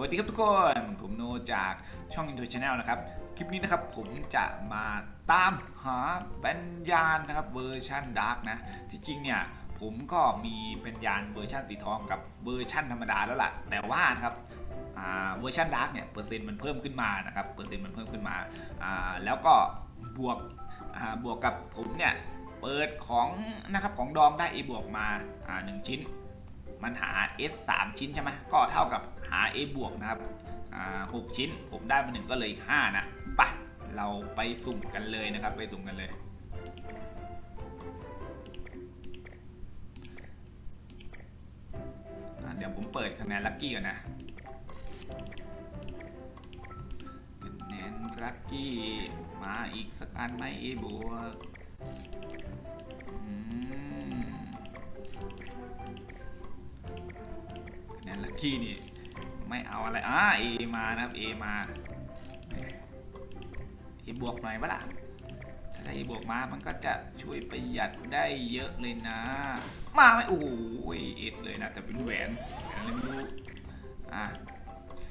วัสดีครับทุกคน ผมโนจากช่อง Intro Channel นะครับ คลิปนี้นะครับผมจะมาตามหาปัญญาณนะครับเวอร์ชันดาร์กนะ ที่จริงเนี่ยผมก็มีปัญญาณเวอร์ชันสีทองกับเวอร์ชันธรรมดาแล้วล่ะ แต่ว่านะครับเวอร์ชันดาร์กเนี่ยเปอร์เซ็นต์มันเพิ่มขึ้นมานะครับ เปอร์เซ็นต์มันเพิ่มขึ้นมา แล้วก็บวกบวกกับผมเนี่ยเปิดของนะครับของดองได้ A บวกมาอ่าหนึ่งชิ้น มันหา S 3 ชิ้นใช่ไหมก็เท่ากับ หา A บวกนะครับหกชิ้น ผมได้มาหนึ่งก็เลยอีกห้านะไปะเราไปสุ่มกันเลยนะครับ ไปสุ่มกันเลย เดี๋ยวผมเปิดคะแนนลัคกี้ก่อนนะคะแนนลัคกี้มาอีกสักอันไหม A บวกคะแนนลัคกี้นี่ ไม่เอาอะไรอ่าเอมานะครับเอมาเอบวกหน่อยวะล่ะถ้าได้เอบวกมา มันก็จะช่วยประหยัดได้เยอะเลยนะ มาไหมโอ้โหเอสเลยนะ แต่เป็นแหวนอะไรไม่รู้อะ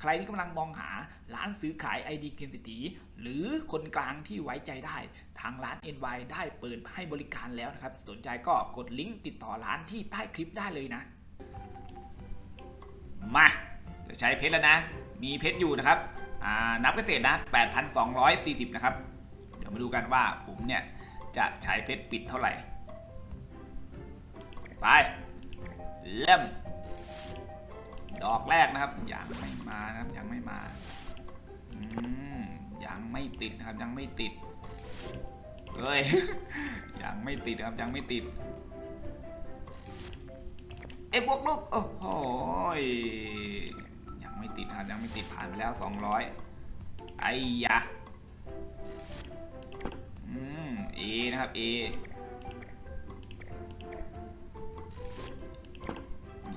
ใครที่กำลังมองหาร้านซื้อขาย ID เกมสิตีหรือคนกลางที่ไว้ใจได้ ทางร้าน NY ได้เปิดให้บริการแล้วนะครับ สนใจก็กดลิงก์ติดต่อร้านที่ใต้คลิปได้เลยนะ มา จะใช้เพชรแล้วนะ มีเพชรอยู่นะครับนับเกษตรนะ 8,240 นะครับ เดี๋ยวมาดูกันว่าผมเนี่ย จะใช้เพชรปิดเท่าไหร่ ไป เริ่ม ดอกแรกนะครับ ยังไม่มานะครับ ยังไม่มาอืมยังไม่ติดนะครับ ยังไม่ติด เฮ้ย ยังไม่ติดครับ ยังไม่ติด เอ้บวกลูก โอ้โหย ติดครับยังไม่ติดผ่านไปแล้ว 200 ไอ้ยะ อืมเอนะครับเอ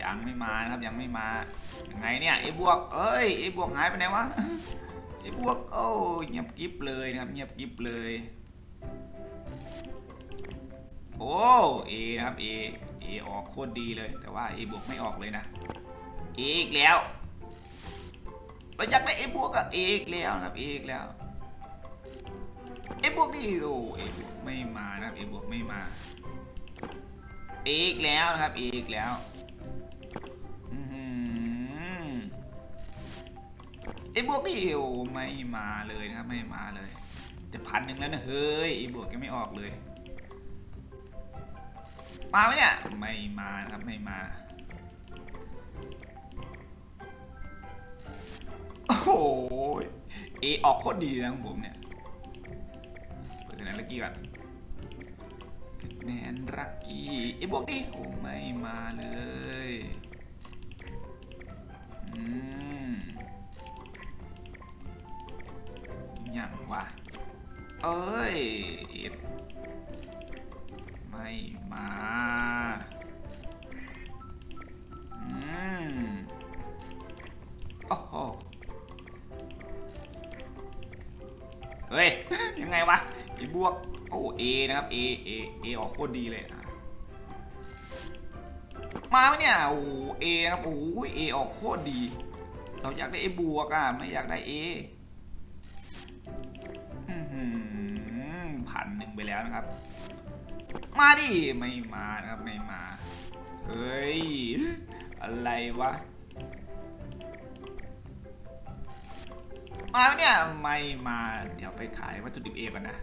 ยังไม่มานะครับยังไม่มายังไงเนี่ยเอบวก เอ้ยเอบวกหายไปไหนวะเอบวกโอ้เงียบกริบเลยนะครับเงียบกริบเลยโอ้เอนะครับเอเอออกโคตรดีเลย แต่ว่า A บวกไม่ออกเลยนะ A อีกแล้ว เราอยากได้ A บวกอะ A อีกแล้วนะครับ A อีกแล้ว A บวกนี่โอ้ A บวกไม่มานะครับ A บวกไม่มา A อีกแล้วนะครับ A อีกแล้วอื้อหือ A บวกนี่โอ้ไม่มาเลยนะครับไม่มาเลย จะพันหนึ่งแล้วนะเฮ้ย A บวกยังไม่ออกเลย มาไหมเนี่ยไม่มานะครับไม่มา โอ้โหเอออกโคตรดีนะของผมเนี่ย เปิดคะแนนลักกี้ก่อนคะแนนลักกี้เอบวกดิโอ้ไม่มาเลยอืมยังวะเอ้ยเอ็ดไม่มา ไงวะไอ้บวกโอ้เอนะครับเอเอเอออกโคตรดีเลยอะมาไหมเนี่ยโอ้เอนะครับโอ้ยเอออกโคตรดี เราอยากได้เอบวกอะไม่อยากได้เออือหือพันหนึ่งไปแล้วนะครับ มาดิไม่มานะครับไม่มา เฮ้ย อะไรวะ มาไหมเนี่ยไม่มาเดี๋ยวไปขายวัตถุดิบเองก่อนนะ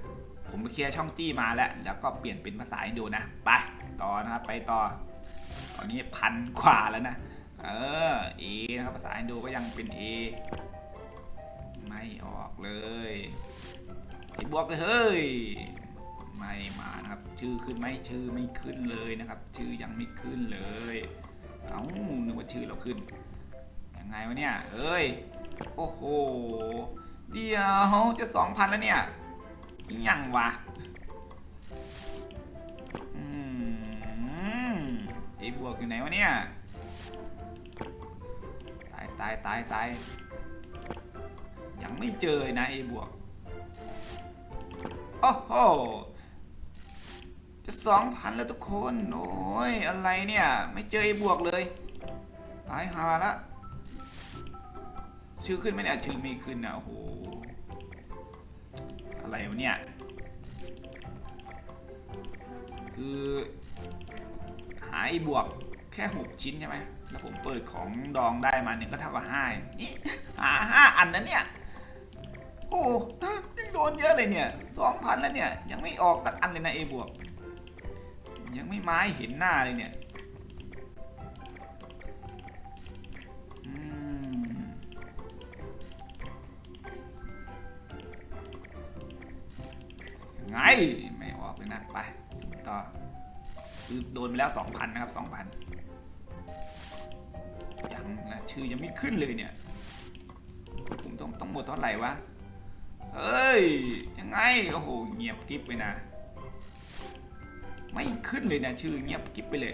ผมไปเคลียร์ช่องจี้มาแล้ว แล้วก็เปลี่ยนเป็นภาษาอินโดนะ ไปต่อนะครับไปต่อ ตอนนี้พันกว่าแล้วนะ เออเอนะครับภาษาอินโดก็ยังเป็นเอไม่ออกเลยไอ้บวกเลยเฮ้ยไม่มานะครับ ชื่อขึ้นไหมชื่อไม่ขึ้นเลยนะครับ ชื่อยังไม่ขึ้นเลย เอ้านึกว่าชื่อเราขึ้นยังไงวะเนี่ยเอ้ย โอ้โห เดี๋ยวจะสองพันแล้วเนี่ยยังวะอืมไอ้บวกอยู่ไหนวะเนี่ย ตายตายตายตายยังไม่เจอเลยนะไอ้บวก โอ้โห จะสองพันแล้วทุกคน โอ้ย อะไรเนี่ย ไม่เจอไอ้บวกเลย ตายหาละ ชื่อขึ้นไหมเนี่ยชื่อไม่ขึ้นนะโอ้โหอะไรวะเนี่ยคือหาไอ้บวกแค่หกชิ้นใช่ไหมแล้วผมเปิดของดองได้มาหนึ่งก็เท่ากับห้านี่หาห้าอันนะเนี่ยโอ้ยังโดนเยอะเลยเนี่ยสองพันแล้วเนี่ย ยังไม่ออกสักอันเลยนะเอบวก ยังไม่ไม้เห็นหน้าเลยเนี่ย ไง ไม่ออกเลยนะไปต่อคือโดนไปแล้ว 2,000 นะครับ 2,000 ยังนะชื่อยังไม่ขึ้นเลยเนี่ย ผมต้องต้องหมดเท่าไหร่วะ เฮ้ย ยังไง โอ้โห เงียบกิ๊บไปนะ ไม่ขึ้นเลยนะ ชื่อเงียบกิ๊บไปเลย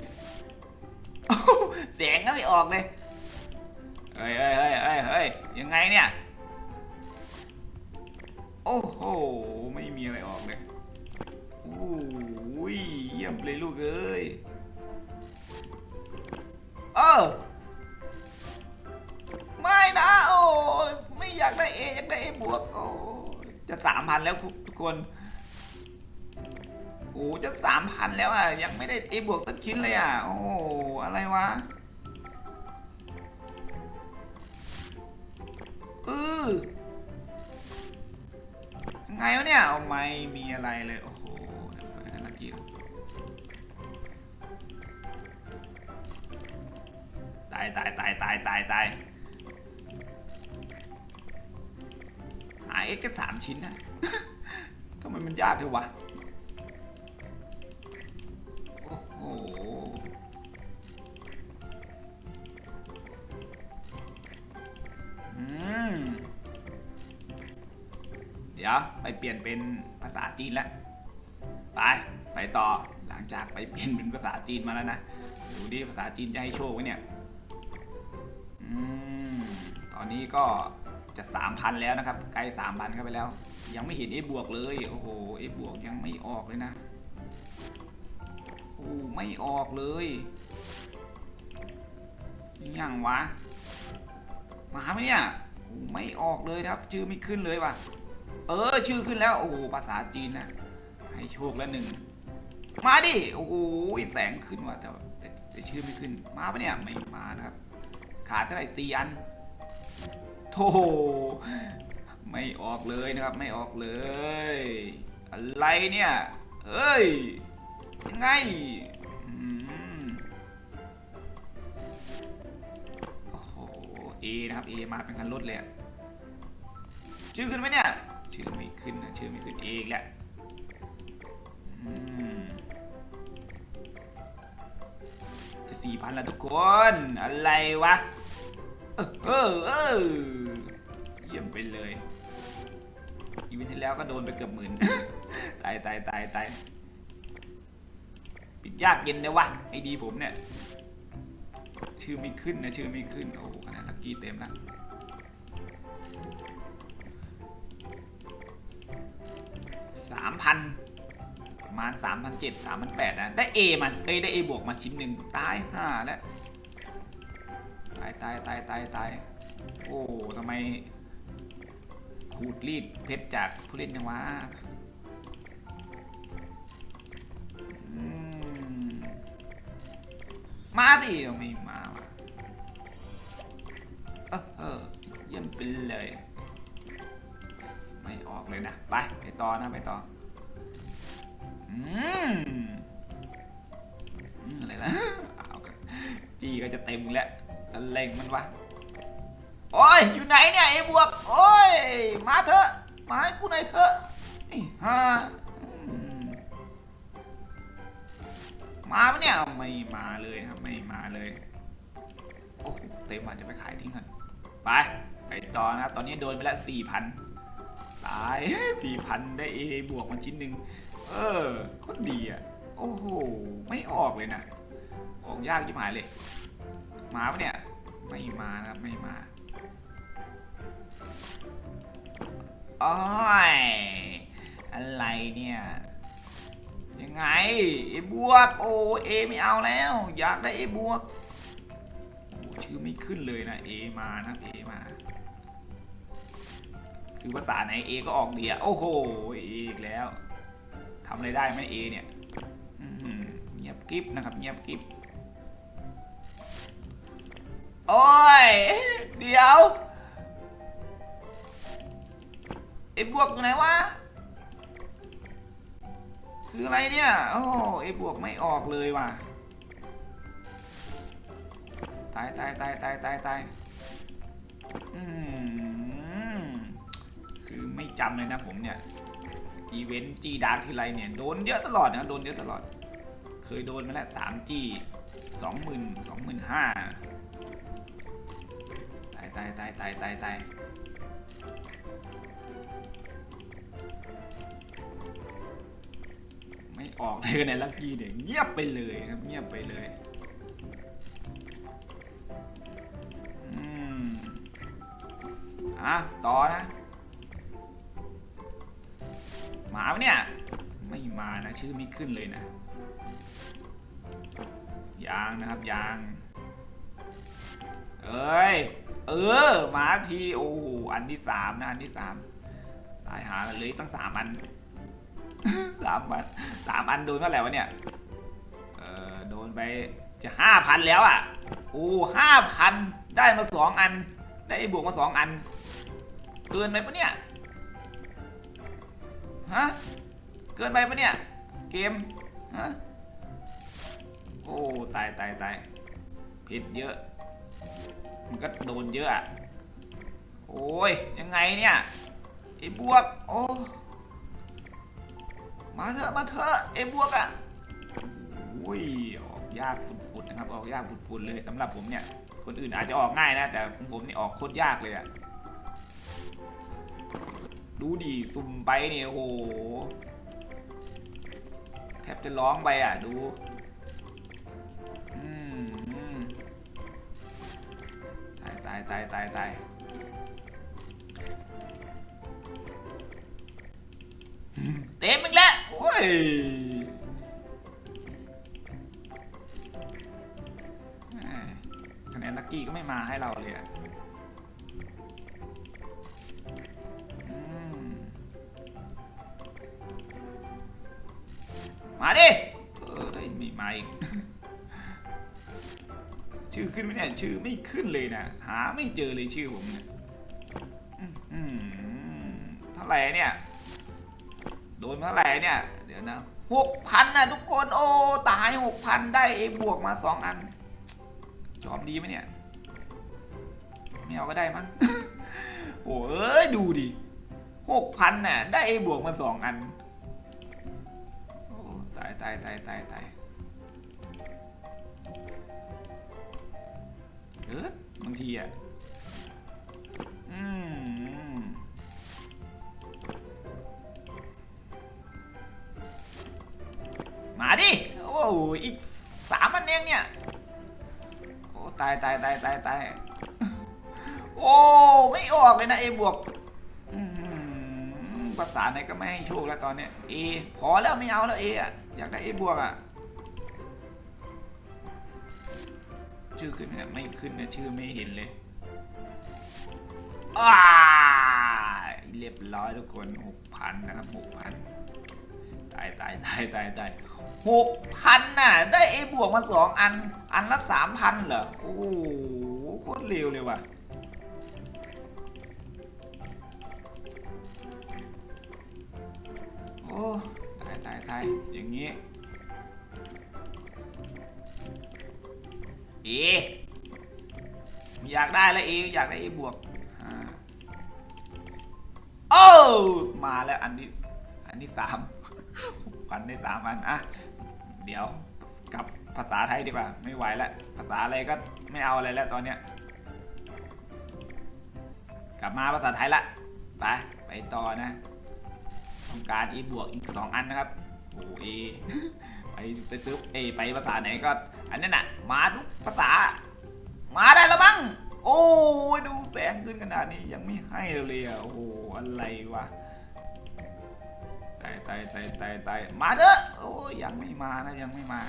โอ้โหเสียงก็ไม่ออกเลย เฮ้ยเฮ้ยเฮ้ยเฮ้ยยังไงเนี่ย โอ้โห ไม่มีอะไรออกเลยโอ้ยเยี่ยมเลยลูกเอ้ยเออไม่นะโอ้ยไม่อยากได้เออยากได้เอบวกโอ้ยจะสามพันแล้วทุกคนโอ้จะสามพันแล้วอะยังไม่ได้เอบวกสักชิ้นเลยอะโอ้อะไรวะเออ ไงวะเนี่ยเอาไม่มีอะไรเลย โอ้โหนักกี้ตายตายตายตายตายตายหาเอ็กซ์แค่สามชิ้นนะทำไมมันยากเทวะ ดี๋ยวไปเปลี่ยนเป็นภาษาจีนแล้วไปไปต่อหลังจากไปเปลี่ยนเป็นภาษาจีนมาแล้วนะดูดิภาษาจีนจะให้โชคไว้เนี่ยอืมตอนนี้ก็จะสามพันแล้วนะครับใกล้สามพันเข้าไปแล้ว ยังไม่เห็นเอบวกเลยโอ้โหเอบวกยังไม่ออกเลยนะโอ้ไม่ออกเลยยังวะมาไหมเนี่ยโอ้ไม่ออกเลยครับ ชื่อไม่ขึ้นเลยว่ะ เออ ชื่อขึ้นแล้ว โอ้โหภาษาจีนนะให้โชคแล้วหนึ่ง มาดิ โอ้โหแสงขึ้นว่ะแต่แต่แต่ชื่อไม่ขึ้น มาปะเนี่ย ไม่มานะครับ ขาดเท่าไหร่สี่อันโธ่ไม่ออกเลยนะครับ ไม่ออกเลย อะไรเนี่ยเฮ้ย ยังไงอโอ้โหเอนะครับเอมาเป็นคันรถเลยชื่อขึ้นไหมเนี่ย ชื่อไม่ขึ้นนะชื่อไม่ขึ้นเออีกแล้วจะสี่พันล้วทุกคน อะไรวะ เออเออเออเยี่ยมไปเลย อีเวนต์ที่แล้วก็โดนไปเกือบหมื่น ตายตายตายตายปิดยากเย็นนะวะ ไอดีผมเนี่ย ชื่อไม่ขึ้นนะ ชื่อไม่ขึ้น โอ้โหขนาดลักกี้เต็มแล้ว พันประมาณสามพันเจ็ดสามพันแปดนะ ได้เอมันเอ้ยได้เอบวกมาชิ้นหนึ่งตายห่าแล้ว ตายตายตายตายตายโอ้ทำไมขูดรีดเพชรจากผู้เล่นจังวะมาสิไม่มาวะเออเออเยี่ยมไปเลย ไม่ออกเลยนะ ไป ไปต่อนะ ไปต่อ อืมอะไรนะจีก็จะเต็มแล้วแล้วเล็งมันวะ โอ้ย อยู่ไหนเนี่ยไอ้บวก โอ้ย มาเถอะ มาให้กูหน่อยเถอะฮ่ามาปะเนี่ย ไม่มาเลยครับ ไม่มาเลย โอ้เต็มอะจะไปขายทิ้งก่อน ไป ไปต่อนะครับ ตอนนี้โดนไปแล้วสี่พันตายสี่พันได้เอบวกมาชิ้นหนึ่ง เออโคนดีอะ โอ้โห ไม่ออกเลยนะออกยากยิ่หายเลย มาปะเนี่ย ไม่มานะครับไม่มาโอ้ยอะไรเนี่ย ยังไงเอบวกโอเอไม่เอาแล้ว อยากได้เอบวกชื่อไม่ขึ้นเลยนะเอมานะเอมาชื่อภาษาไหนเอก็ออกเดียโอ้โหอีกแล้ว ทำอะไรได้ไหมเอเนี่ยเงียบกริบนะครับ เงียบกริบโอ้ย เดี๋ยวไอ้บวกอยู่ไหนวะ คืออะไรเนี่ย โอ้ไอ้บวกไม่ออกเลยว่ะ ตายตายตายตายตายตายอืมคือไม่จำเลยนะผมเนี่ย อีเวนต์จีดาร์กทีไรเนี่ยโดนเยอะตลอดนะโดนเยอะตลอด เคยโดนมาแล้วสามจีสองหมื่นสองหมื่นห้าตายตายตายตายตายตายไม่ออกเลยในลักกี้เนี่ยเงียบไปเลยครับเงียบไปเลยอืมอะต่อนะ มาปะเนี่ย ไม่มานะชื่อไม่ขึ้นเลยนะ ยางนะครับยาง เอ้ย เออ มาทีโอ้อันที่สามนะอันที่สามตายหาเลยตั้งสามอันสามอันสามอันโดนเท่าไหร่วะเนี่ย เออโดนไปจะห้าพันแล้วอะโอ้ห้าพันได้มาสองอัน ได้บวกมาสองอัน เกินไปปะเนี่ย ฮะ เกินไปปะเนี่ย เกม ฮะ โอ้ ตายตายตายผิดเยอะ มันก็โดนเยอะอะโอ้ย ยังไงเนี่ย ไอ้บวก โอ้ มาเถอะ มาเถอะ ไอ้บวกอะอุ้ย ออกยากฟุดๆนะครับ ออกยากฟุดๆเลยสำหรับผมเนี่ย คนอื่นอาจจะออกง่ายนะ แต่ของผมนี่ออกโคตรยากเลยอะ ดูดิสุ่มไปเนี่ยโอ้โหแทบจะร้องไปอะดูอืมอืมตายตายตายตายตายเต็มอีกแล้วโอ้ยคะแนนลักกี้ก็ไม่มาให้เราเลยอะ ชื่อไม่ขึ้นเลยนะ หาไม่เจอเลยชื่อผมเนี่ยเท่าไหร่เนี่ย โดนเท่าไหร่เนี่ย เดี๋ยวนะหกพันนะทุกคนโอ้ตายหกพันได้เอบวกมาสองอัน จอบดีไหมเนี่ยไม่เอาก็ได้มั้งโอ้เอ้ยดูดิหกพันน่ะ ได้เอบวกมาสองอัน โอ้ตายตายตายตายตาย เออบางทีอะอืมมาดิ โอ้อีกสามอันเองเนี่ย โอ้ตายตายตายตายตายโอ้ไม่ออกเลยนะเอบวกภาษาไหนก็ไม่ให้โชคแล้วตอนเนี้ยเอพอแล้วไม่เอาแล้วเออะอยากได้เอบวกอะ ชื่อขึ้นไมเนี่ยไม่ขึ้นนะชื่อไม่เห็นเลยอ้าเรียบร้อยทุกคนหกพันนะครับหกพันตายตายตายตายตายหกพันน่ะ ได้เอบวกมาสองอัน อันละสามพันเหรอ โอ้โหโคตรเร็วเลยว่ะโอ้ตายตายตายอย่างนี้ เออยากได้แล้วเออยากได้เอบวกโอ้มาแล้วอันที่อันที่สามพันได้สามอันอะเดี๋ยวกับภาษาไทยดีกว่าไม่ไหวแล้วภาษาอะไรก็ไม่เอาอะไรแล้วตอนเนี้ยกลับมาภาษาไทยละไปไปต่อนะต้องการ e บวกอีก2อันนะครับโอ้เอไปไปซื้อเอไปภาษาไหนก็ อันนั้นน่ะ มาทุกภาษา มาได้แล้วมั้งโอ้ยดูแสงขึ้นขนาดนี้ยังไม่ให้เลยอะโอ้โหอะไรวะตายตายตายตายตายมาเถอะโอ้ยยังไม่มานะยังไม่มา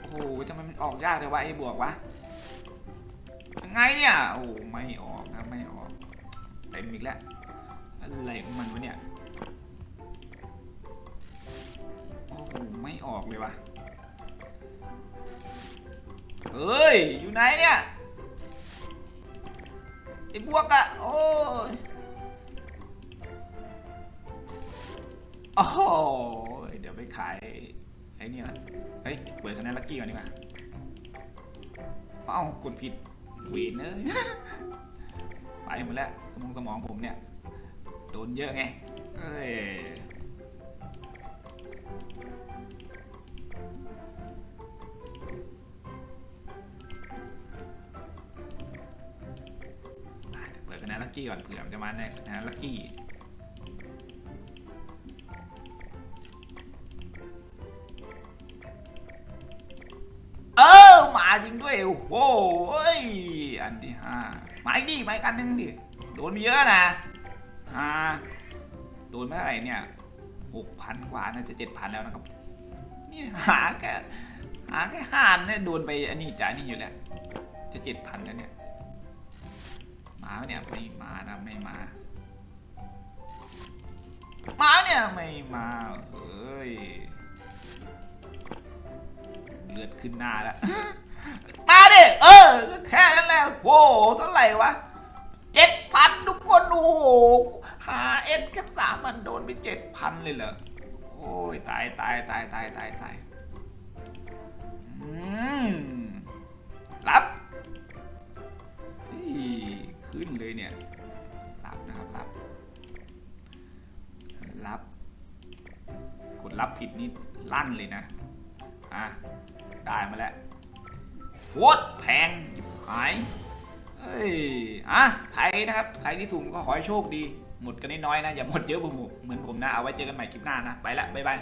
โอ้โหทำไมมันออกยากเลยวะไอ้บวกวะยังไงเนี่ยโอ้ไม่ออกนะไม่ออกเต็มอีกแล้วอะไรของมันวะเนี่ย ไม่ออกเลยวะเฮ้ย อยู่ไหนเนี่ยไอ้บวกอะโอ้ยโอ้โหเดี๋ยวไปขายไอ้นี่ก่อนเฮ้ยเปิดคะแนนลัคกี้ก่อนดีกว่าเอ้ากดผิดเวนเอ้ยไปหมดแล้วสมองสมองผมเนี่ย โดนเยอะไงเอ้ย กี้ก่อนเผื่อมันจะมาในคะแนนลัคกี้เออมาจริงด้วยโอ้โหเอ้ยอันที่ห้ามาอีกดิมาอีกอันหนึงดิโดนเยอะนะอ่าโดนเมื่อไหร่เนี่ยหกพันกว่าน่าจะเจ็ดพันแล้วนะครับนี่หาแค่หาแค่ห้านเนี่ยโดนไปอันนี้จ่ายนี่อยู่แล้วจะเจ็ดพันแล้วเนี่ย มาเนี่ยไม่มานะไม่มา มาเนี่ยไม่มาเฮ้ยเลือดขึ้นหน้าแล้ว มาดิเออแค่นั้นแหละโอ้โหเท่าไหร่วะเจ็ดพันทุกคนโอ้โหหาเอ็นแค่สามมันโดนไปเจ็ดพันเลยเหรอโอ้ยตายตายตายตายตายตายอืมรับ เลยเนี่ย รับนะครับรับ รับ กดรับผิดนี่ลั่นเลยนะ อะ ได้มาแล้วโคตรแพงหยิบหายเอ้ย อะ ใครนะครับ ใครที่สุ่มก็ขอให้โชคดี หมดกันน้อยๆนะ อย่าหมดเยอะเหมือนผมเหมือนผมนะ เอาไว้เจอกันใหม่คลิปหน้านะ ไปละ บ๊ายบาย